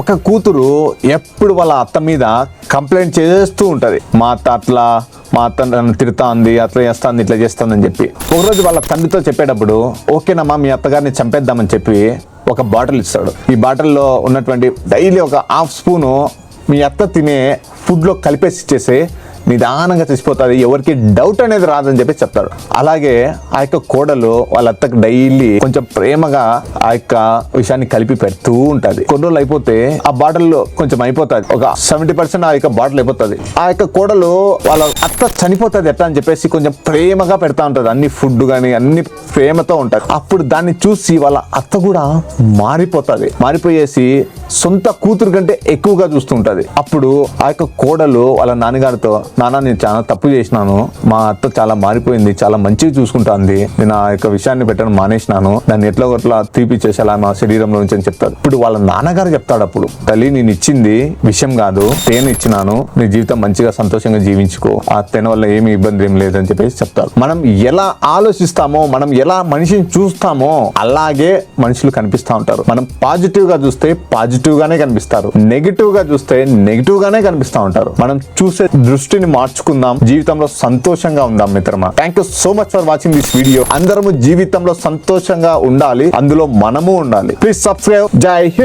ఒక కూతురు ఎప్పుడు వాళ్ళ అత్త మీద కంప్లైంట్ చేస్తూ ఉంటుంది. మా అత్త అట్లా మా అత్త నన్ను తిడుతాంది అట్లా చేస్తాంది ఇట్లా చేస్తుందని చెప్పి. ఒకరోజు వాళ్ళ తండ్రితో చెప్పేటప్పుడు ఓకేనమ్మా మీ అత్తగారిని చంపేద్దామని చెప్పి ఒక బాటిల్ ఇస్తాడు. ఈ బాటిల్లో ఉన్నటువంటి డైలీ ఒక హాఫ్ స్పూను మీ అత్త తినే ఫుడ్లో కలిపేసి ఇచ్చేసి నిదానంగా చచ్చిపోతుంది ఎవరికి డౌట్ అనేది రాదని చెప్పి చెప్తాడు. అలాగే ఆ యొక్క కోడలు వాళ్ళ అత్తకు డైలీ కొంచెం ప్రేమగా ఆ యొక్క విషయాన్ని కలిపి పెడుతూ ఉంటుంది. కొన్ని రోజులు అయిపోతే ఆ బాటిల్లో కొంచెం అయిపోతుంది. ఒక సెవెంటీ పర్సెంట్ ఆ యొక్క బాటిల్ అయిపోతుంది. ఆ యొక్క కోడలు వాళ్ళ అత్త చనిపోతుంది ఎట్లా అని చెప్పేసి కొంచెం ప్రేమగా పెడతా ఉంటుంది. అన్ని ఫుడ్ కానీ అన్ని ప్రేమతో ఉంటుంది. అప్పుడు దాన్ని చూసి వాళ్ళ అత్త కూడా మారిపోతుంది. మారిపోయేసి సొంత కూతురు కంటే ఎక్కువగా చూస్తుంటది అప్పుడు ఆ యొక్క కోడలు వాళ్ళ నాన్నగారితో నాన్న నేను చాలా తప్పు చేసినాను. మా అత్త చాలా మారిపోయింది చాలా మంచిగా చూసుకుంటాంది. నేను ఆ యొక్క విషయాన్ని పెట్టడం మానేసినాను. దాన్ని ఎట్లా ఒకట్లా తీపిచ్చేసేలా మా శరీరంలో నుంచి అని చెప్తాడు ఇప్పుడు వాళ్ళ నాన్నగారు చెప్తాడు అప్పుడు తల్లి నేను ఇచ్చింది విషయం కాదు తేనె ఇచ్చినాను. నీ జీవితం మంచిగా సంతోషంగా జీవించుకో. ఆ తేనె వల్ల ఏమి ఇబ్బంది ఏం లేదని చెప్పేసి చెప్తారు. మనం ఎలా ఆలోచిస్తామో మనం ఎలా మనిషిని చూస్తామో అలాగే మనుషులు కనిపిస్తా ఉంటారు. మనం పాజిటివ్గా చూస్తే పాజిటివ్ గానే కనిపిస్తారు. నెగిటివ్గా చూస్తే నెగిటివ్ గానే కనిపిస్తా ఉంటారు. మనం చూసే దృష్టిని మార్చుకుందాం. జీవితంలో సంతోషంగా ఉందాం మిత్రమా. Thank you so much for watching this video అందరము జీవితంలో సంతోషంగా ఉండాలి. అందులో మనము ఉండాలి. ప్లీజ్ సబ్స్క్రైబ్ జై హింద్